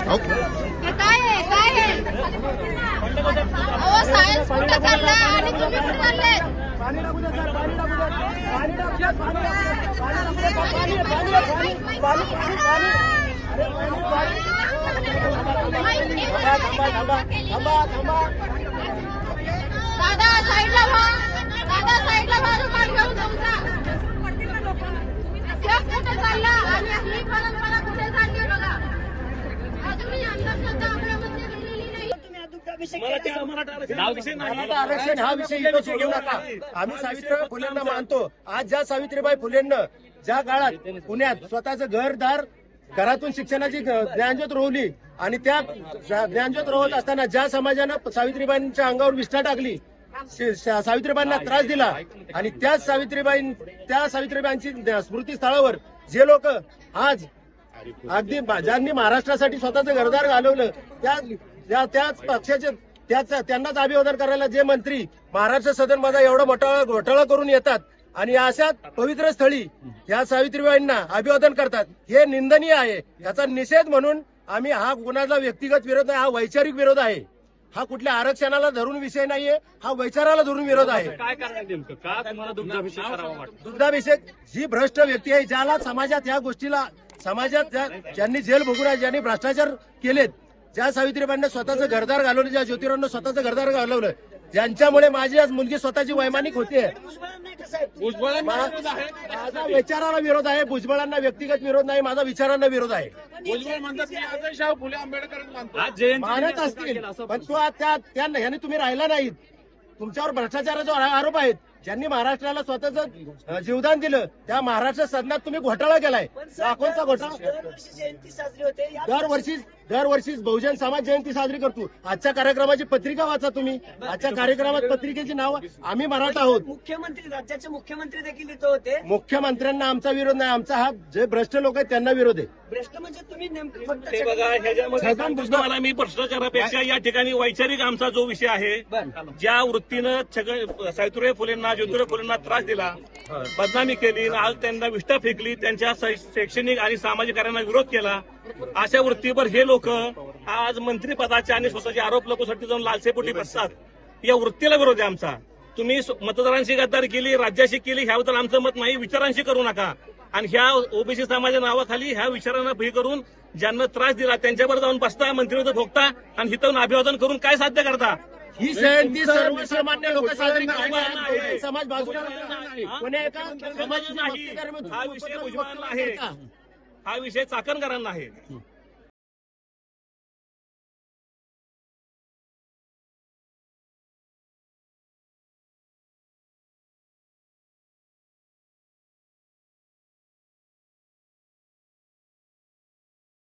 काय आहे? काय आहे? दादा साईडला व्हा. दादा साईडला व्हा. रुमाल घेऊन तुमचा मराठा आरक्षण हा विषय इथं सोडू नका. आम्ही सावित्रीबाई फुलेंना मानतो. आज ज्या सावित्रीबाई फुलेंना ज्या काळात पुण्यात स्वतःचं घरदार घरातून शिक्षणाची ज्ञानज्योत रोवली आणि त्या ज्ञानज्योत रोवत असताना ज्या समाजानं सावित्रीबाईंच्या अंगावर विष्ठा टाकली सावित्रीबाईंना त्रास दिला आणि त्याच सावित्रीबाई त्या सावित्रीबाईंची स्मृती स्थळावर जे लोक आज अगदी ज्यांनी महाराष्ट्रासाठी स्वतःचं घरदार घालवलं त्या त्या- त्याच पक्षाचे त्याच त्यांनाच अभिवादन करायला जे मंत्री महाराष्ट्र सदनमध्ये एवढा मोठा घोटाळा करून येतात आणि अशा पवित्र स्थळी या सावित्रीबाईंना अभिवादन करतात हे निंदनीय आहे. याचा निषेध म्हणून आम्ही हा कुणाचा व्यक्तिगत विरोध नाही हा वैचारिक विरोध आहे. हा कुठल्या आरक्षणाला धरून विषय नाहीये हा वैचाराला धरून विरोध आहे. काय करणार नेमकं? का तुम्हाला दुग्धाभिषेक करावा वाटतं? दुग्धाभिषेक जी भ्रष्ट व्यक्ती आहे ज्याला समाजात या गोष्टीला समाजात ज्या- ज्यांनी जेल भोगून आहे ज्यांनी भ्रष्टाचार केलेत ज्या सावित्रीबाईंना स्वतःचं घरदार घालवलं ज्या ज्योतिरावांना स्वतःचं घरदार घालवलं ज्यांच्यामुळे माझी आज मुलगी स्वतःची वैमानिक आहे माझा विचाराला विरोध आहे भुजबळांना व्यक्तिगत विरोध नाही माझा विचारांना विरोध आहे. मानतो आज जयंती मानत असतील पण तो त्या ह्याने तुम्ही राहिला नाहीत. तुमच्यावर भ्रष्टाचाराचा आरोप आहेत ज्यांनी महाराष्ट्राला स्वतःचं जीवदान दिलं त्या महाराष्ट्र सदनात तुम्ही घोटाळा केलाय. दाखवचा घोटाळा. दरवर्षी जयंती साजरी होते या दरवर्षी दरवर्षी बहुजन समाज जयंती साजरी करतो. आजच्या कार्यक्रमाची पत्रिका वाचा तुम्ही. आजच्या कार्यक्रमात पत्रिकेची नाव आम्ही मराठा आहोत. मुख्यमंत्री राज्याचे मुख्यमंत्री देखील इथं होते. मुख्यमंत्र्यांना आमचा विरोध नाही. आमचा हा जे भ्रष्ट लोक आहेत त्यांना विरोध आहे. भ्रष्ट म्हणजे तुम्ही नेमकं फक्त हे बघा ह्याच्यामध्ये छगन भुजबळ- मी भ्रष्टाचारापेक्षा या ठिकाणी वैचारिक आमचा जो विषय आहे ज्या वृत्तीनं छगन सावित्रीबाई फुलेंना ज्योतिराव फुलेंना त्रास दिला बदनामी केली आज त्यांना विष्ठा फेकली त्यांच्या शैक्षणिक आणि सामाजिक कार्यांना विरोध केला. अशा वृत्तीवर हे लोक आज मंत्रीपदाचे आणि स्वतःचे आरोप लोकसाठी जाऊन लालसेपोटी बसतात. या वृत्तीला विरोध आहे आमचा. तुम्ही मतदारांशी गद्दारी केली राज्याशी केली ह्याबद्दल आमचं मत नाही विचारांशी करू नका. आणि ह्या ओबीसी समाजाच्या नावाखाली ह्या विचारांना भय करून ज्यांना त्रास दिला त्यांच्यावर जाऊन बसता मंत्रीवर भोगता आणि हिथून अभिवादन करून काय साध्य करता? ही जयंती सर्वसामान्य लोक साजरी करतात समाज बाजूला कोणी एका समाजाची हा विषय भुजबळांना आहे. हा विषय चाकणकरांना आहे.